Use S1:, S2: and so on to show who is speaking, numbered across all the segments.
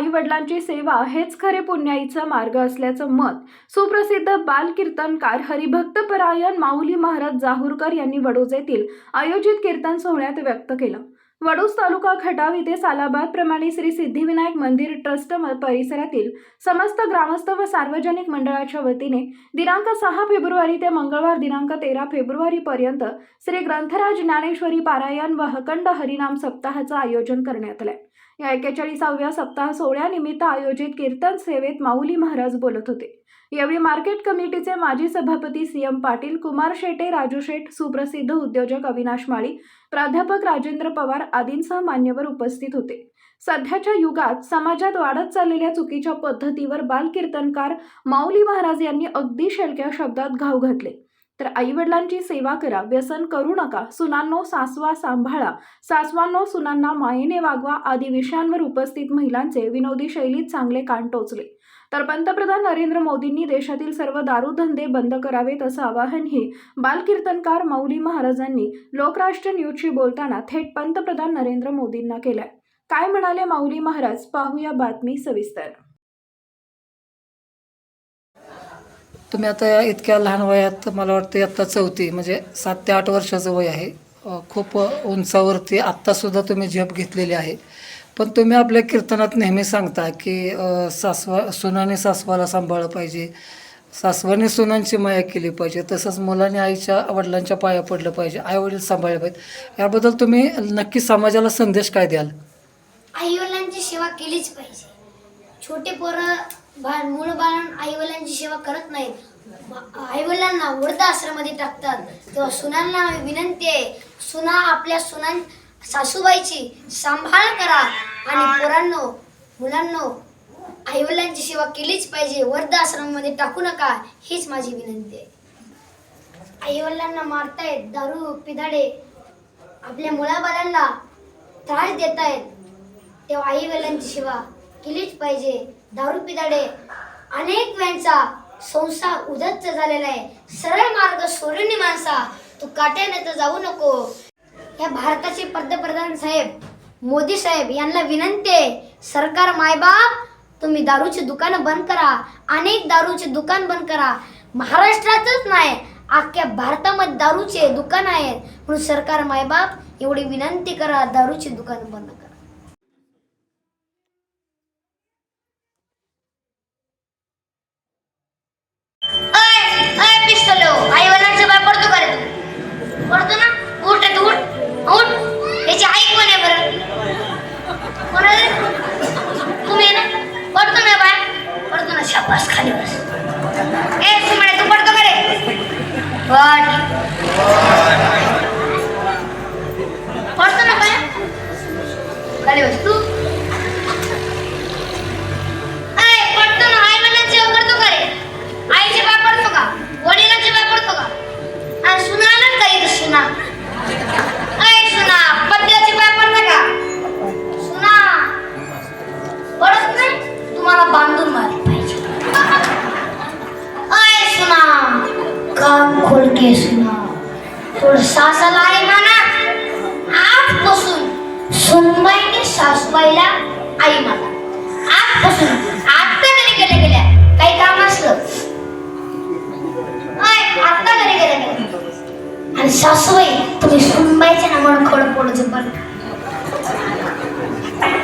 S1: आई वडिलांची सेवा हेच खरे पुण्याईचा मार्ग असल्याचं मत सुप्रसिद्ध बालकीर्तनकार हरिभक्त परायण माऊली महाराज जाहूरकर यांनी वडोज येथील आयोजित कीर्तन सोहळ्यात व्यक्त केलं. वडोज तालुका खटाव इथे सालाबाद प्रमाणे श्री सिद्धिविनायक मंदिर ट्रस्ट म- परिसरातील समस्त ग्रामस्थ व सार्वजनिक मंडळाच्या वतीने दिनांक सहा फेब्रुवारी ते मंगळवार दिनांक तेरा फेब्रुवारी पर्यंत श्री ग्रंथराज ज्ञानेश्वरी पारायण व हकंड हरिनाम सप्ताहाचं आयोजन करण्यात आलंय. या एक्केचाळीसाव्या सप्ताह सोहळ्यानिमित्त आयोजित कीर्तन सेवेत माऊली महाराज बोलत होते. यावेळी मार्केट कमिटीचे माजी सभापती सी एम पाटील कुमार शेटे राजू शेठ सुप्रसिद्ध उद्योजक अविनाश माळी प्राध्यापक राजेंद्र पवार आदींसह मान्यवर उपस्थित होते. सध्याच्या युगात समाजात वाढत चाललेल्या चुकीच्या पद्धतीवर बालकीर्तनकार माऊली महाराज यांनी अगदी शेलक्या शब्दात घाव घातले. तर आईवडिलांची सेवा करा व्यसन करू नका सुनांनो सासवा सांभाळा सासवांनो सुनांना मायेने वागवा आदी विषयांवर उपस्थित महिलांचे विनोदी शैलीत चांगले कान टोचले. तर पंतप्रधान नरेंद्र मोदींनी देशातील सर्व दारूधंदे बंद करावेत असं आवाहनही बालकीर्तनकार मौली महाराजांनी लोकराष्ट्र न्यूजशी बोलताना थेट पंतप्रधान नरेंद्र मोदींना केलंय. काय म्हणाले माऊली महाराज? पाहूया बातमी सविस्तर.
S2: तुम्ही आता इतक्या लहान वयात मला वाटतं आत्ता चौथी म्हणजे सात ते आठ वर्षाचं वय आहे. खूप उंचावरती आत्तासुद्धा तुम्ही झेप घेतलेली आहे. पण तुम्ही आपल्या कीर्तनात नेहमी सांगता की सासवा सुनाने सासवाला सांभाळलं पाहिजे. सासवाने सुनांची माया केली पाहिजे. तसंच मुलाने आईच्या वडिलांच्या पाया पडलं पाहिजे. आईवडील सांभाळले पाहिजे. याबद्दल तुम्ही नक्की समाजाला संदेश काय द्याल?
S3: आईवडिलांची सेवा केलीच पाहिजे. छोटे पोरं बाळ मूळ बाळ आईवडिलांची सेवा करत नाहीत. आईवडिलांना वृद्धाश्रमामध्ये टाकतात. तेव्हा सुनांना विनंती आहे सुना आपल्या सुनां सासूबाईची सांभाळ करा. आणि पोरांनो मुलांनो आईवडिलांची सेवा केलीच पाहिजे. वृद्धाश्रमामध्ये टाकू नका हीच माझी विनंती आहे. आईवडिलांना मारतायत दारू पिधाडे आपल्या मुलाबाळांना त्रास देत आहेत तेव्हा आई वडिलांची सेवा केलीच पाहिजे. दारू पिदाडे अनेक वेळचा संसार उदत्त झालेला आहे. सरळ मार्ग सोडून माणसा तू काट्याने तर जाऊ नको. या भारताचे पंतप्रधान साहेब मोदी साहेब यांना विनंती आहे सरकार मायबाप तुम्ही दारूची दुकानं बंद करा. अनेक दारूचे दुकान बंद करा. महाराष्ट्रातच नाही अख्ख्या भारतामध्ये दारूचे दुकान आहेत. म्हणून सरकार मायबाप एवढी विनंती करा दारूची दुकान बंद खाली बस तू अय पडतो आई वडिलांची सेवा करतो का रे? आईचे पाय पडतो का? वडिलांचे पाय पडतो का? आणि सुना ना का इथं सुना? अय सुना पत्त्याचे पाय पडता का? सुना. पडत नाही? तुम्हाला बांधून मारली पाहिजे. अरे सुना. काम खोलके सुना. थोडं सासाला आहे म्हणा आजपासून सुनबाईने सासूबाईला आई म्हणा आजपासून आता घरी गेल्या गेल्या काही काम असलं. अय, आता घरी गेल्या गेल्या. आणि सासूबाई तुम्ही सुनबाईच्या नावानं खड पडत पण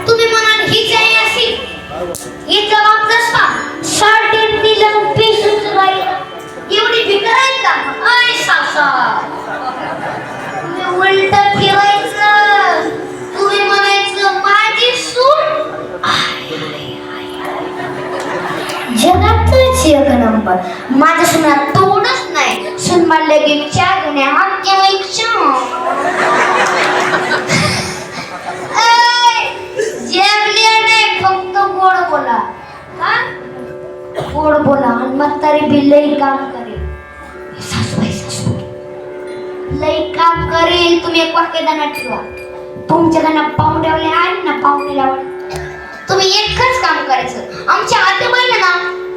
S3: तुम्ही म्हणाल हीच आहे अशी. ही जबाब नसता. साडेतीन दिलं पेशूच बाई एवढी भिकार आहे का? अय सासा. तुम्ही उलट फिरायचं म्हणायचं माझी सून जगातच एक नंबर. माझ्या सुनात तोडच नाही. सुन मारले की चार गुन्हे हा केव्हा नाही फक्त गोड बोला. हा? गोड बोला आणि म्हातारी बी लई काम करेल. सासूबाई सासूबाई लई काम करेल तुम्ही एक वाक्य ठेवा. तुमच्याकडनं पाहुण्यावले आहेत ना पाहुणे लावले तुम्ही एकच काम करायचं. आमच्या आतेबाईला ना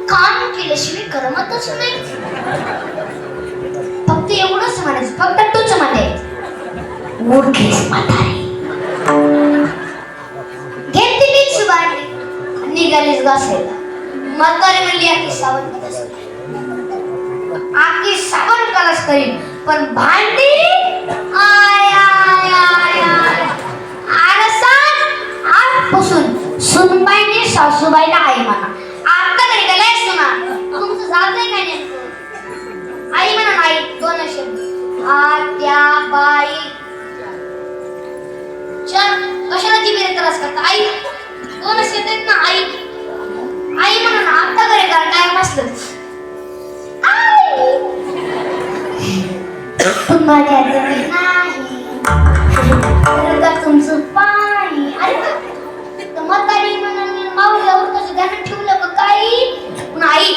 S3: काम केल्याशिवाय करमतच नाही. फक्त एवढंच म्हणायचं. फक्त टूच म्हणायचं मूर्खेस म्हातारी. घेतली शिवाय निघालीस घासायला म्हातारी म्हणली आखी सावंत आखी सावंत कलश करीन. पण भांडी आय आय आय सासूबाईला आई म्हणा. आता तरी गेलाय म्हणा तुमचं जातंय काय नेमकं आई म्हणा आई दोन शब्द आत्या बाई चल कशाला जिबेरे त्रास करता? आई दोन शब्द आहेत ना आई. आई म्हणा ना आता घरी करा काय मस्त माझ्या नाही. तुमचं पाणी. अरे वा. तर म्हातारी माऊलीवर कसं ध्यानात ठेवलं का काही? नाही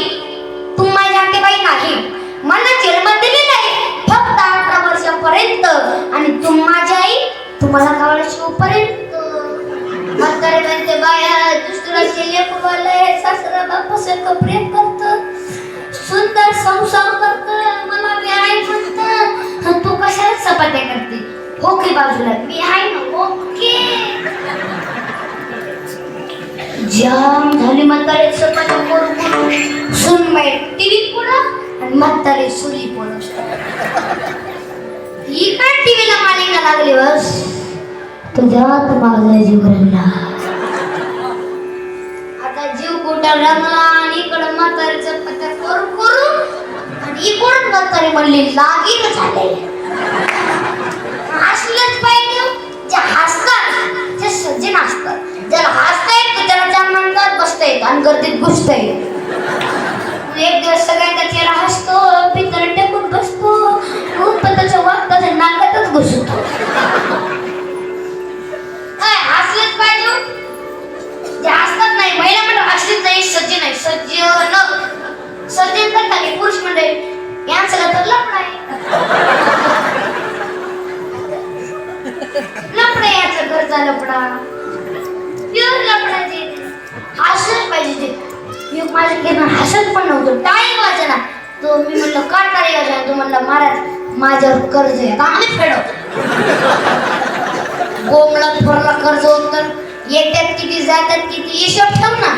S3: तू माझ्या आतेबाई नाही. मला जन्म दिले नाही. फक्त अठरा वर्षापर्यंत. आणि तू माझी आई तुम्हाला कावळा शिवपर्यंत म्हातारे म्हणते बाया दुसऱ्याचे लेकरवाले सासरा बापासारखं प्रेम करत. सुंदर संसार करत. मला व्याय म्हणत. तू कशाला चपात्या करते? ओके बाजूला. मी आहे ना ओके. जाम झाली म्हातारे चपात्या करून करून सुन बाई टीव्ही पुढं आणि म्हातारे सुली पुढं ही काय टीव्हीला मालिका लागली बस? तुझ्यात माझा जीव रंगला आता जीव कुठं रंगला आणि इकडं म्हातारीचं पत्ता करून करून आणि इकडून म्हातारी म्हणली लागीन झाले. हसलंच पाहिजे जे हसतात जे सज्जन असतात. ज्याला हसता येत त्याला त्या मंडळात बसता येत आणि गर्दीत घुसता येत. एक दिवस सगळ्यांचा चेहरा हसतो पितर टेकून बसतो ऊन पताच्या वागताच्या नाकातच घुसतो. काय हसलंच पाहिजे ते जे हसतात नाही महिला मंडळ हसलीच नाही सज्जन नाही सज्जन सज्जन तर खाली पुरुष मंडळी. यांचं तर लपड आहे. लपड याचं घरचा लपडा प्युअर लपडाचे हसत पाहिजे. ते मी माझ्या घेणं हसत पण नव्हतं. टाईम वाचना तो मी म्हणलं का टाळी वाजना तो म्हणला महाराज माझ्यावर कर्ज आहे. का आम्ही फेडवतो गोमला थोरला कर्ज होत तर येतात किती जातात किती हिशोब ठेव ना.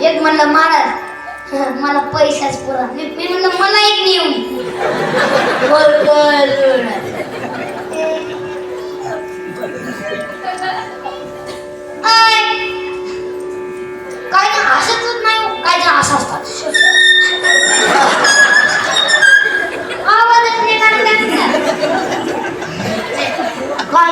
S3: एक म्हणलं महाराज मला पैसाच पुरा मी म्हणलं मला एक नेऊन काय जण नाही काय असं असतात आवाजच नाही काढत काय पण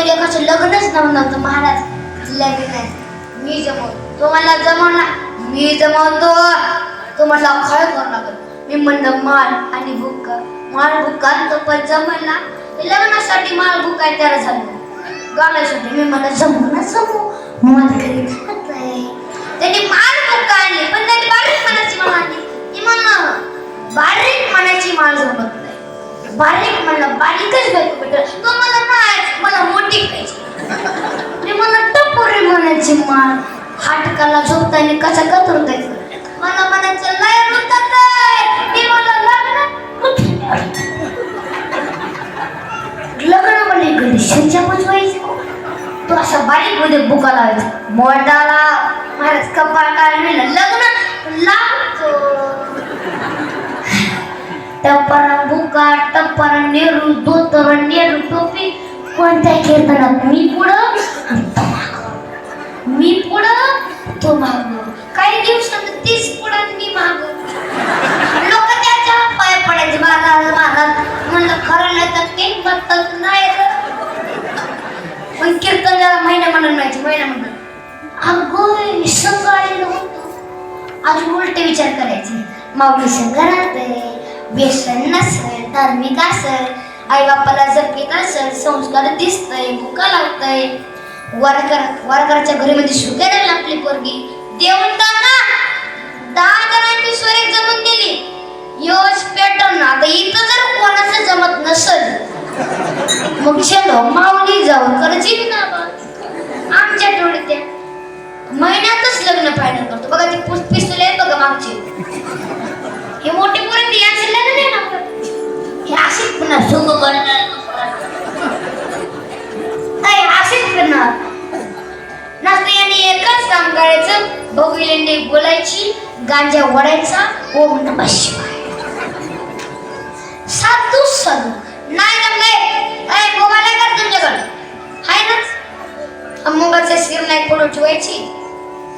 S3: आमच्या एकाचं लग्नच नव्हतं महाराज लग्न मी जमवतो. तो मला जमवला. मी जमवतो. तो म्हटला खळ करू लागल मी म्हणलं माल आणि बुक्का माल भुक्का. तो पण जमवला. लग्नासाठी माल बुक्का तयार झालो गाण्यासाठी मी म्हणलं जमू ना जमू मला घरी खात आहे त्यांनी माल भुक्का आणली. पण त्यांनी बारीक मनाची माल आणली. ती म्हणलं बारीक मनाची माल जमत नाही. बारीक म्हणलं बारीकच बायको भेटल तो मला नाही मला मोठी पाहिजे. मी मला टपोरी म्हणायची मार. हाटकाला झोपताना कसा कचरत मला म्हणायचं लय रुतात मी मला लग्न लग्न म्हणजे गणेशांच्या बुजवायचं. तो असा बारीकमध्ये बुका लावायचा. मोठाला महाराज कपाळ काय लग्न लांब टप्परा बुका टप्पर नेहरू धोतर नेहरू टोपी. कोणत्या कीर्तनात? मी पुढं तो मी पुढं तो माग काही दिवसात तीच पुढं मी माग. लोक त्याच्या पाय पडायचे महाराज महाराज म्हणलं खरं नाही तर ते बत्तच नाही पण कीर्तन जरा महिना म्हणून व्हायचे महिना म्हणून. अगो संघ आलेलो होतो आज उलटे विचार करायचे. माऊली संघ राहते व्यसन नसेल धार्मिक असेल आई बापाला जपीत असेल संस्कार दिसतंय भुका लागतंय. वारकर वारकराच्या घरीमध्ये सुकायला आपली पोरगी. देऊन टाका दहा जणांची स्वरे जमून दिली योज पॅटर्न आता इथं जर कोणाचं जमत नसल मग चलो माऊली जाऊन करायची ना आमच्या टोळीत त्या महिन्यातच लग्न फायनल करतो. बघा ती पुस आहेत बघा मागची. हे मोठे बघिलेंडे बोलायची? गांजा वडायचा ओम नम शिवाय. साधू साधू नाही जमले. अय मोबाईल आहे का तुमच्याकडे. हाय ना? मोबाईलचा स्क्रीन नाही कोण ठेवायची?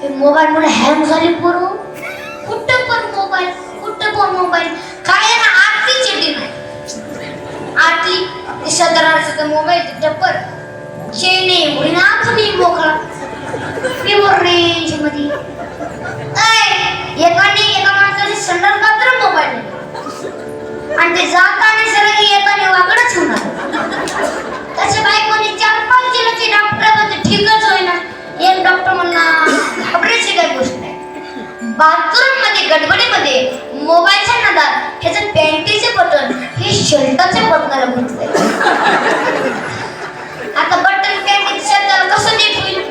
S3: हे मोबाईल मुळे हँग झाली पोरू. कुठं पण मोबाईल कुठं पण मोबाईल. काय आहे ना आरती चेडी नाही आरती ते सतराचा मोबाईल डब्बर टप्पर चेने उडी ना मी मोकळा. प्युअर रेंजमध्ये म्हणजे आणि ते जाताना सरळ येताना वाकडच होणार. तसे बायकोने चार पाच जिल्ह्याचे डॉक्टर म्हणते ठीकच होईना. एक डॉक्टर म्हणला घाबरायची काय गोष्ट नाही. बाथरूममध्ये गडबडीमध्ये मोबाईलच्या नादात ह्याचं पॅन्टीचे बटन हे शर्टाचे बटनाला गुंतले आता बटन पॅन्टी शर्टाला कसं नीट होईल?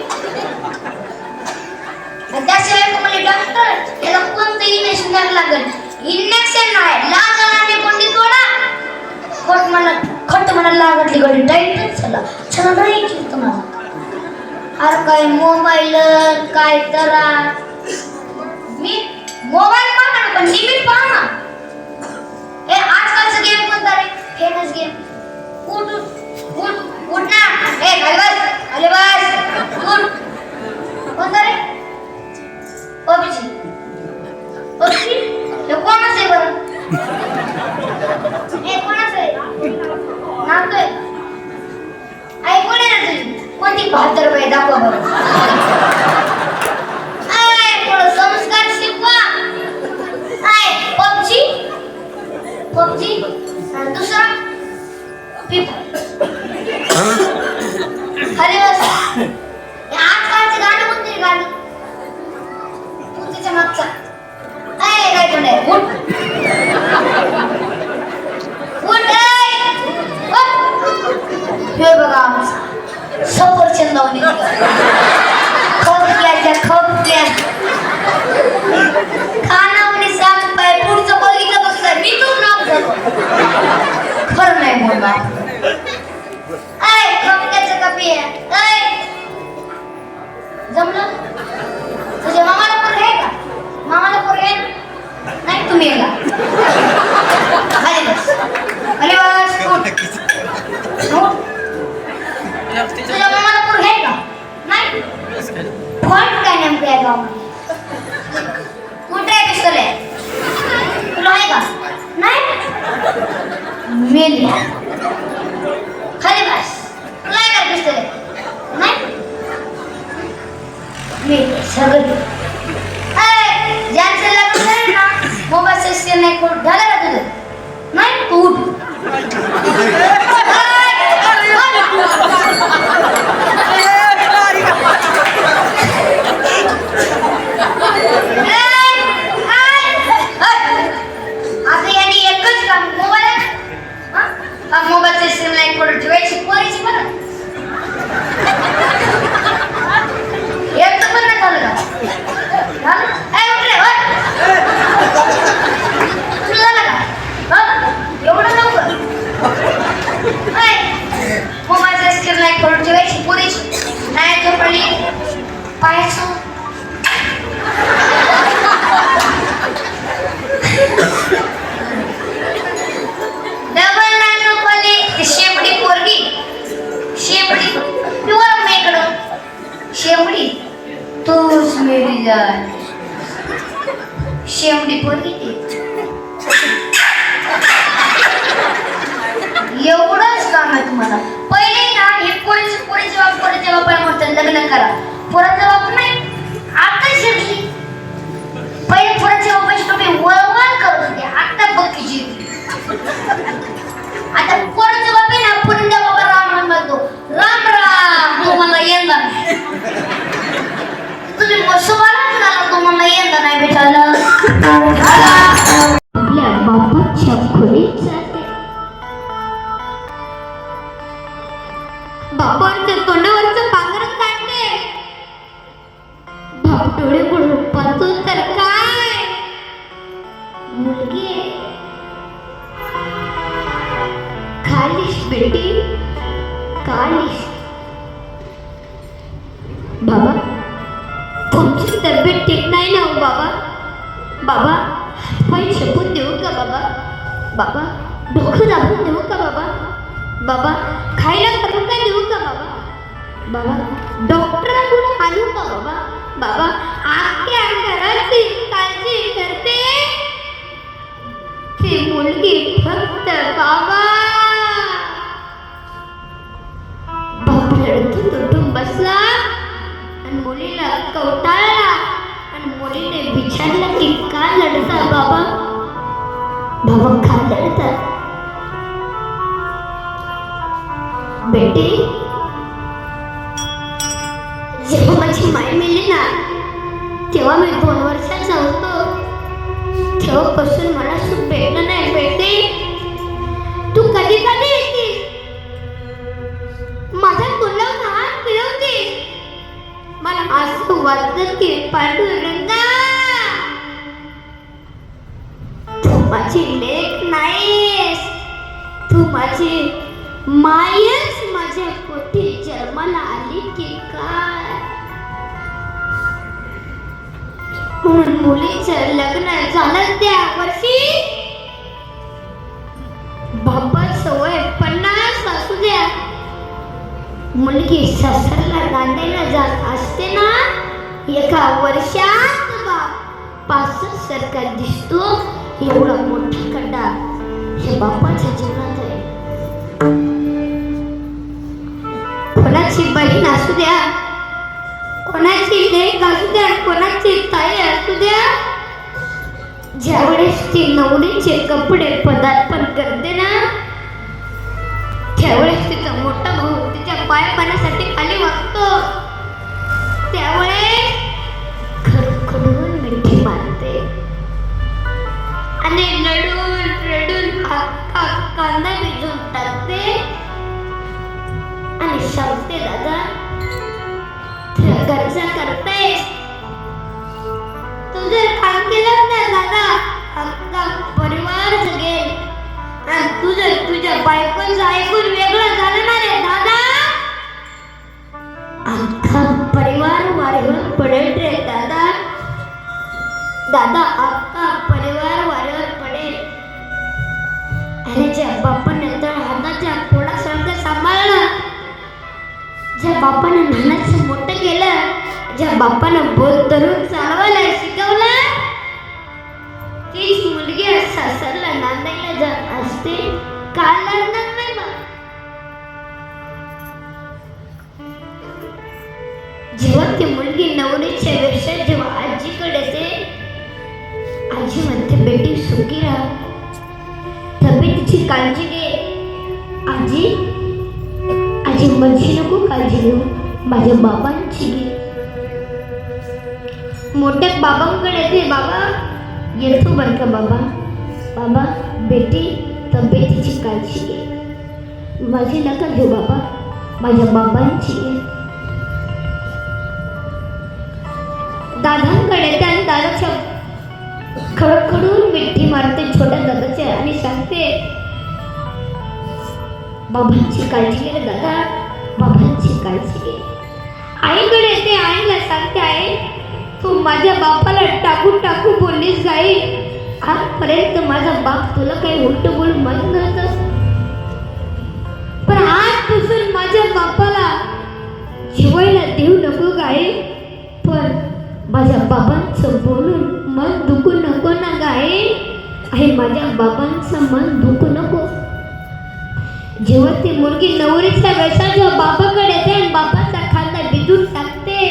S3: त्याशिवाय म्हणजे डॉक्टर याला कोणतं इंजेक्शन द्यावं लागेल? इंजेक्शन नाही लागणारे कोणती तोडा. खट मला खट मला लागतली गडी. टाईटच झाला चला नाही की तुम्हाला अरे काय मोबाईल काय करा मी मोबाईल पाहा ना पण लिमिट पाहा ना हे आजकालचं गेम कोणता रे? फेमस गेम उठ उठ उठ उठ ना. ए खाली बस खाली बस. उठ. कोणता रे? पबजी. पबजी? हे कोणाचं आहे बरं? हे आहे? नातोय आई कोण आहे तुझी. कोणती बहात्तर रुपये दाखवा बरं. संस्कार शिकवा. आय पबजी. पबजी. आणि दुसरा काय कुठे आहे पिस्तूल? आहे तुला आहे का? नाही. मेली. खाली बस. तुला आहे का पिस्तूल? आहे नाही. मेली सगळी ज्यांचं लग्न झालं ना मोबाईल सिस्टम नाही खोट झालं का तुझं? नाही तू बापाच्या खोलीत बाबा खायला करून काय देऊ का बाबा. बाबा डॉक्टरांकडून आणू का बाबा? बाबा आख्या घराची काळजी करते ती मुलगी फक्त बाबा. बाप तुटून बसला. आणि मुलीला कवटाळला. आणि मुलीने विचारलं की का लढता बाबा? बाबा का लढतात बेटी। जेव्हा माझी माय मेली ना तेव्हा मी दोन वर्षाचा होतो तेव्हापासून मला सुख भेटलं नाही बेटी. तू कधी कधी येते माझा तोंडावर लहान फिरवतीस. मला असं वाटत की पण लग्न त्या वर्षी? बापर सवय पन्नास असू द्या. मुलगी सासरला नांदायला जात असते ना एका वर्षात बाप पासष्ट सरकार दिसतो. एवढा मोठा खड्डा. हे बापाच्या जीवनात आहे. कोणाची बहीण असू द्या कोणाची लेक असू द्या कोणाची ताई असू द्या ज्यावेळेस ती नवरीचे कपडे पदार्पण करते ना त्यावेळेस तिचा मोठा भाऊ तिच्या पाय पाण्यासाठी खाली वागतो. त्यावेळेस खडखडून मिठी मारते. आणि रडून रडून कांदा भिजून टाकते. आणि सांगते दादा घरचा करतायस जर तुझ्या ऐकून वेगळं झालं ना रे दादा. अख्खा परिवार वारीवर पडेल रे दादा. दादा अख्खा परिवार वारीवर पडेल. अरे ज्या बापाने तर हाताच्या पोळासारखं सांभाळलं ज्या बापानं नानाचं मोठं केलं ज्या बापानं बोध धरून चालवायला शिकवलं तीच मुलगी आज सासरला नांदायला जात असते. का नाही मग. जेव्हा ती मुलगी नवरीच्या वर्षात जेव्हा आजीकडे येते आजी म्हणते बेटी सुखी राहा तब्येतीची काळजी घे. आजी आजी माझी नको काळजी घेऊ. माझ्या बाबांची घे. मोठ्या बाबांकडे ते बाबा येतो बरं का बाबा? बाबा बेटी तब्येतीची काळजी घे. माझी नका घेऊ बाबा. माझ्या बाबांची घे. दादांकडे त्या दादाच्या खडखडून मिठी मारते छोट्या दादाचे आणि सांगते बाबांची काळजी घे दादा. बाबांची काळजी घे. आईकडे ते आईला सांगते आई तू माझ्या बापाला टाकून टाकू बोललीस जाईल. आजपर्यंत माझा बाप तुला काही उलट बोल म्हणत करत पण आजपासून माझ्या बापाला जेवायला देऊ नको गाई. पण माझ्या बाबांचं बोलून मन दुखू नको ना गाय आहे माझ्या बाबांचं मन दुखू नको. जेव्हा ती मुलगी नवरीचा वेसा जेव्हा बापाकडे येते आणि बापाचा खांदा बिजून टाकते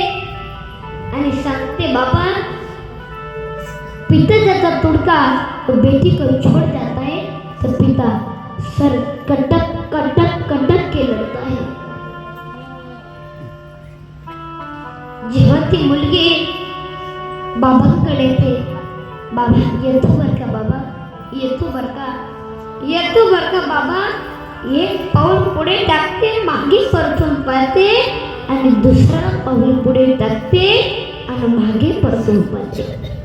S3: आणि सांगते बाबा पिता त्याचा तुडका तो बेटी को छोड़ जाता है तर पिता सर कटक कटक कटक केलं लढता आहे. जेव्हा ती मुलगी बाबांकडे येते बाबा येतो बर का बाबा? येतो बर का? येतो बर का बाबा? एक पाऊल पुढे टाकते मागे परतून पळते आणि दुसरा पाऊल पुढे टाकते आणि मागे परतून पळते